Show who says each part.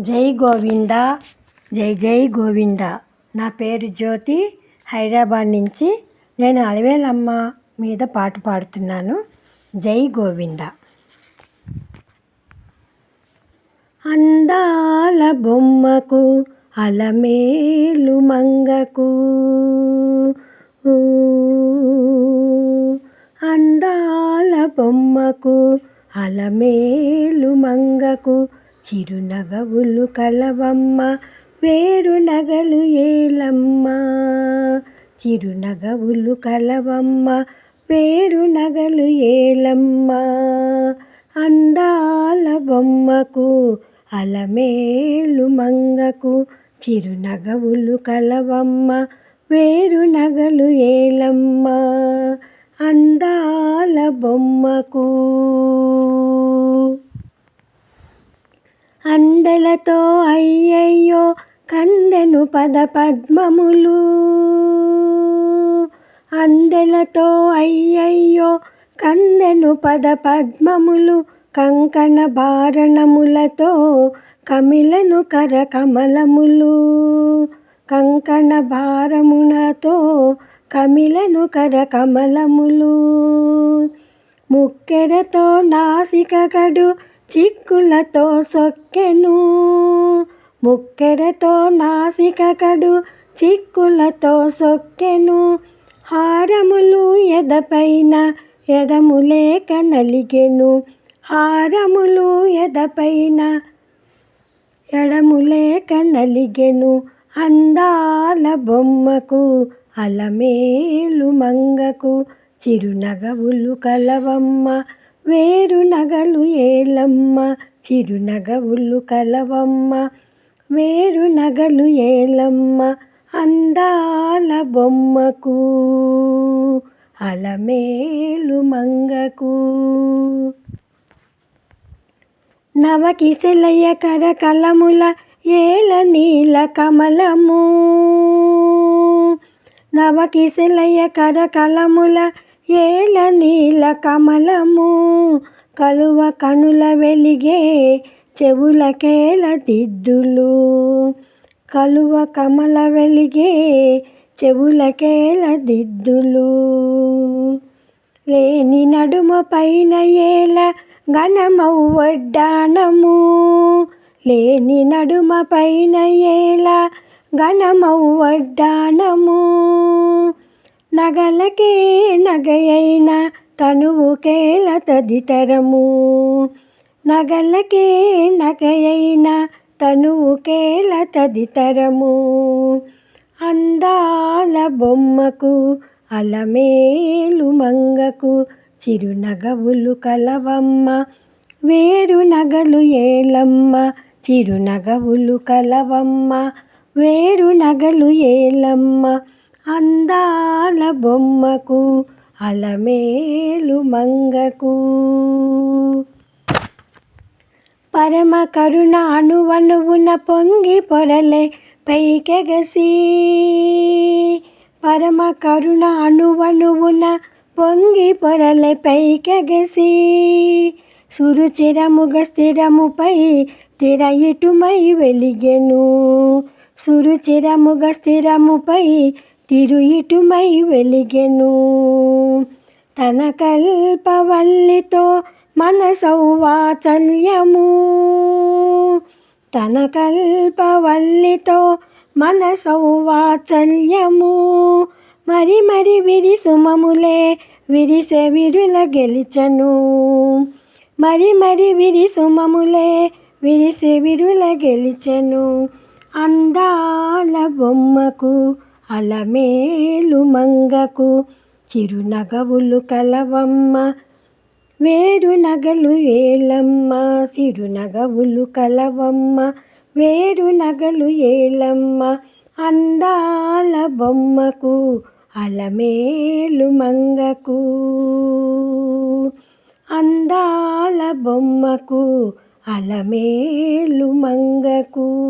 Speaker 1: జై గోవింద జై జై గోవింద. నా పేరు జ్యోతి హైదరాబాద్ నుంచి నేను అలవేలమ్మ మీద పాట పాడుతున్నాను. జై గోవింద. అందాల బొమ్మకు అలమేలు మంగకు. అందాల బొమ్మకు అలమేలు మంగకు. చిరునగవులు కలవమ్మ వేరు నగలు ఏలమ్మ. చిరునగవులు కలవమ్మ వేరు నగలు ఏలమ్మ. అందాల బొమ్మకు అలమేలు మంగకు చిరునగవులు కలవమ్మ వేరు నగలు ఏలమ్మ. అందాల బొమ్మకు అందలతో అయ్యయ్యో కందెను పద పద్మములు. అందెలతో అయ్యయ్యో కందెను పద పద్మములు. కంకణ భారణములతో కమిలను కర కమలములు. కంకణ భారములతో కమిలను కర కమలములు. ముక్కెరతో నాసిక కడు చిక్కులతో సొక్కెను ముక్కెరతో నాసిక కడు చిక్కులతో సొక్కెను. హారములు ఎదపైన ఎడములేక నలిగెను హారములు ఎదపైన ఎడములేక నలిగెను. అందాల బొమ్మకు అలమేలు మంగకు చిరునగవులు కలవమ్మ వేరు నగలు ఏలమ్మ చిరునగవులు కలవమ్మ. వేరు నగలు ఏలమ్మ అందాల బొమ్మకు అలమేలు మంగకు. నవకిశలయ కరకలముల ఏల నీల కమలము. నవకిశలయ కరకలముల ఏల నీల కమలము కలువ కనుల వెలిగే చెవులకేల దిద్దులు. కలువ కమల వెలిగే చెవులకేల దిద్దులు. లేని నడుమ పైన ఏల ఘనమౌ వడ్డానము లేని నడుమ పైన ఏల ఘనమౌ వడ్డానము నగలకే నగయైన తనువుకేల తదితరము నగలకే నగయైన తనువుకేల తదితరము అందాల బొమ్మకు అలమేలు మంగకు చిరునగవులు కలవమ్మ. వేరు నగలు ఏలమ్మ చిరునగవులు కలవమ్మ. వేరు నగలు ఏలమ్మ అందాల బొమ్మకు అలమేలు మంగకు. పరమ కరుణ అణువణువున పొంగి పొరలే పైకెగసి. పరమ కరుణ అణువణువున పొంగి పొరలే పైకెగసి. సురుచిరముగ స్థిరముపై తిరయిటుమై వెలిగెను. సురుచిరముగ స్థిరముపై తిరు ఇటుమై వెలిగెను. తన కల్పవల్లితో మన సౌవాచల్యము తన కల్పవల్లితో మన సౌవాచల్యము మరి మరి విరి సుమములే విరిసే విరుల గెలిచను. మరి మరి విరి సుమములే విరిసే విరుల గెలిచెను. అందాల బొమ్మకు అలమేలు మంగకు చిరునగవులు కలవమ్మ. వేరు నగలు ఏలమ్మ సిరునగవులు కలవమ్మ. వేరు నగలు ఏలమ్మ అందాల బొమ్మకు అలమేలు మంగకు. అందాల బొమ్మకు అలమేలు మంగకు.